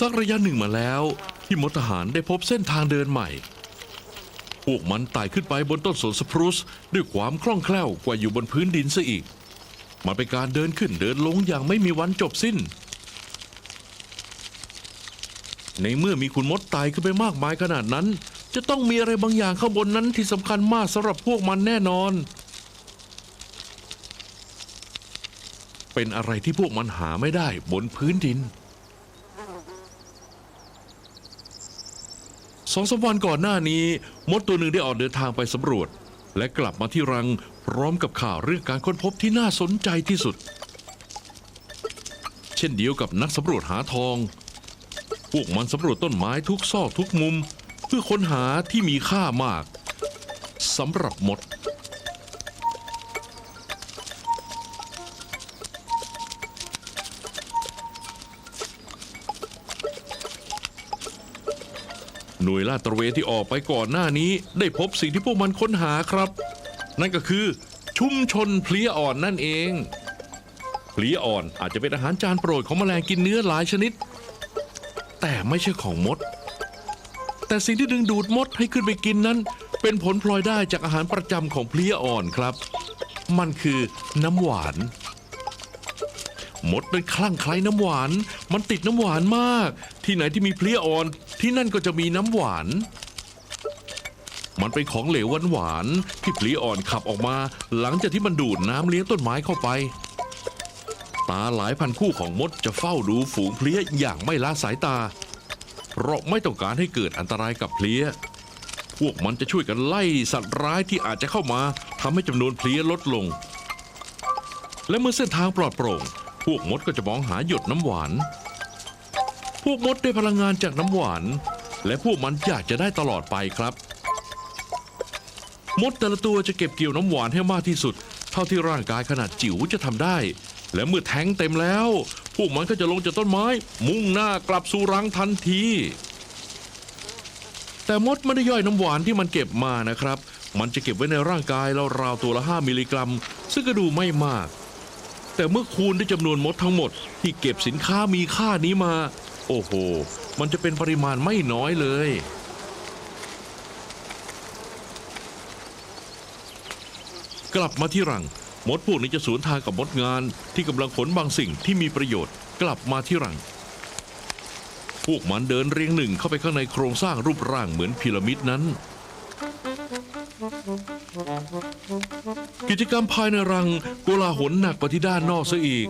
สักระยะหนึ่งมาแล้วที่มดทหารได้พบเส้นทางเดินใหม่ พวกมันไต่ขึ้นไปบนต้นสนสปรุสด้วยความคล่องแคล่วกว่าอยู่บนพื้นดินซะอีก มันเป็นการเดินขึ้นเดินลงอย่างไม่มีวันจบสิ้น ในเมื่อมีคุณมดไต่ขึ้นไปมากมายขนาดนั้น จะต้องมีอะไรบางอย่างข้างบนนั้นที่สำคัญมากสำหรับพวกมันแน่นอน เป็นอะไรที่พวกมันหาไม่ได้บนพื้นดิน สองสามวันก่อนหน้านี้มดตัวหนึ่งได้ออกเดินทางไปสำรวจ และกลับมาที่รังพร้อมกับข่าวเรื่องการค้นพบที่น่าสนใจที่สุด เช่นเดียวกับนักสำรวจหาทอง พวกมันสำรวจต้นไม้ทุกซอกทุกมุม เพื่อค้นหาที่มีค่ามากสำหรับมด หน่วยลาดตระเวนที่ออกไปก่อนหน้านี้ได้พบสิ่งที่พวกมันค้นหาครับ นั่นก็คือชุมชนเพลียอ่อนนั่นเอง เพลียอ่อนอาจจะเป็นอาหารจานโปรดของแมลงกินเนื้อหลายชนิด แต่ไม่ใช่ของมด แต่สิ่งที่ดึงดูดมดให้ขึ้นไปกินนั้น เป็นผลพลอยได้จากอาหารประจำของเพลียอ่อนครับ มันคือน้ำหวาน มดเป็นคลั่งไคล้น้ำหวาน มันติดน้ำหวานมาก ที่ไหนที่มีเพลี้ยอ่อนที่นั่นก็จะมีน้ำหวาน มันเป็นของเหลวหวานๆที่เพลี้ยอ่อนขับออกมา หลังจากที่มันดูดน้ำเลี้ยงต้นไม้เข้าไป ตาหลายพันคู่ของมดจะเฝ้าดูฝูงเพลี้ยอย่างไม่ละสายตา เพราะไม่ต้องการให้เกิดอันตรายกับเพลี้ย พวกมันจะช่วยกันไล่สัตว์ร้ายที่อาจจะเข้ามาทำให้จำนวนเพลี้ยลดลง และเมื่อเส้นทางปลอดโปร่ง พวกมดก็จะมองหาหยดน้ำหวาน พวกมดได้พลังงานจากน้ำหวาน และพวกมันอยากจะได้ตลอดไปครับ มดแต่ละตัวจะเก็บเกี่ยวน้ำหวานให้มากที่สุด เท่าที่ร่างกายขนาดจิ๋วจะทำได้ และเมื่อแทงเต็มแล้ว พวกมันก็จะลงจากต้นไม้ มุ่งหน้ากลับสู่รังทันที แต่มดไม่ได้ย่อยน้ำหวานที่มันเก็บมานะครับ มันจะเก็บไว้ในร่างกายราวๆตัวละ 5 มิลลิกรัม ซึ่งก็ดูไม่มาก แต่เมื่อคูณด้วยจำนวนมดทั้งหมด ที่เก็บสินค้ามีค่านี้มา โอ้โห มันจะเป็นปริมาณไม่น้อยเลย กลับมาที่รัง มดพวกนี้จะสวนทางกับมดงานที่กำลังขนบางสิ่งที่มีประโยชน์ กลับมาที่รัง พวกมันเดินเรียงหนึ่งเข้าไปข้างในโครงสร้างรูปร่างเหมือนพีระมิดนั้น กิจกรรมภายในรังโกลาหลหนักกว่าที่ด้านนอกซะอีก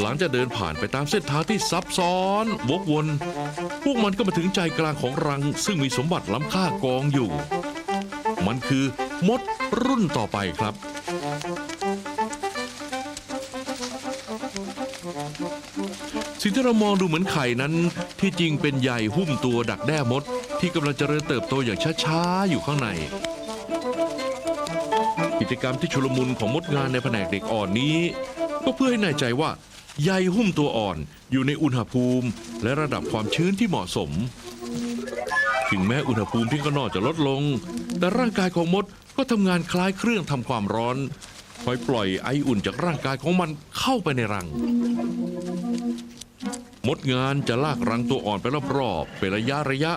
หลังจากเดินผ่านไปตามเส้นทางที่ซับซ้อน วกวน พวกมันก็มาถึงใจกลางของรัง ซึ่งมีสมบัติล้ำค่ากองอยู่ มันคือมดรุ่นต่อไปครับสิ่งที่เรามองดูเหมือนไข่นั้นที่จริงเป็นใยหุ้มตัวดักแด้มด ที่กำลังเจริญเติบโตอย่างช้าๆ อยู่ข้างใน กิจกรรมที่ชุลมุนของมดงานในแผนกเด็กอ่อนนี้ ก็เพื่อให้แน่ใจว่าใยหุ้มตัวอ่อนอยู่ในอุณหภูมิ และระดับความชื้นที่เหมาะสม ถึงแม้อุณหภูมิที่ข้างนอกจะลดลง แต่ร่างกายของมดก็ทำงานคล้ายเครื่องทำความร้อนคอยปล่อยไออุ่นจากร่างกายของมันเข้าไปในรัง มดงานจะลากรังตัวอ่อนไปรอบๆเป็นระยะระยะ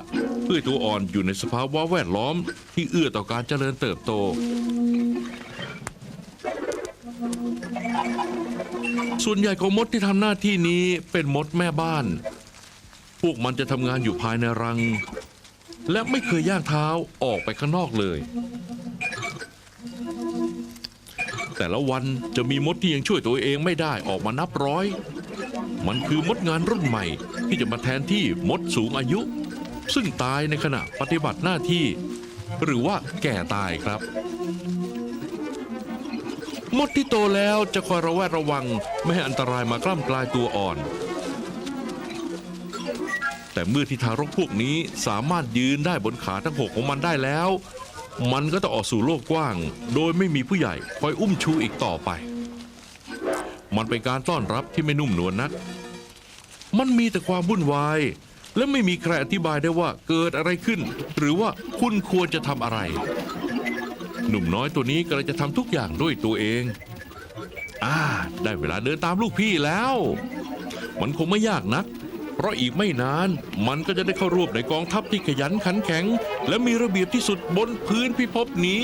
พื่อตัวอ่อนอยู่ในสภาวะแวดล้อมที่เอื้อต่อการเจริญเติบโต ส่วนใหญ่ของมดที่ทำหน้าที่นี้เป็นมดแม่บ้าน พวกมันจะทำงานอยู่ภายในรัง และไม่เคยย่างเท้าออกไปข้างนอกเลย แต่ละวันจะมีมดที่ยังช่วยตัวเองไม่ได้ออกมานับร้อย มันคือมดงานรุ่นใหม่ที่จะมาแทนที่มดสูงอายุ ซึ่งตายในขณะปฏิบัติหน้าที่ หรือว่าแก่ตายครับ มดที่โตแล้วจะคอยระแวดระวังไม่ให้อันตรายมากล้ำกลายตัวอ่อน แต่เมื่อที่ทารกพวกนี้สามารถยืนได้บนขาทั้งหกของมันได้แล้ว มันก็จะออกสู่โลกกว้าง โดยไม่มีผู้ใหญ่คอยอุ้มชูอีกต่อไป มันเป็นการต้อนรับที่ไม่นุ่มนวลนัก มันมีแต่ความวุ่นวาย และไม่มีใครอธิบายได้ว่าเกิดอะไรขึ้น หรือว่าคุณควรจะทำอะไร หนุ่มน้อยตัวนี้กำลังจะทำทุกอย่างด้วยตัวเอง อ่า ได้เวลาเดินตามลูกพี่แล้ว มันคงไม่ยากนัก เพราะอีกไม่นานมันก็จะได้เข้าร่วมในกองทัพที่ขยันขันแข็ง และมีระเบียบที่สุดบนพื้นพิภพนี้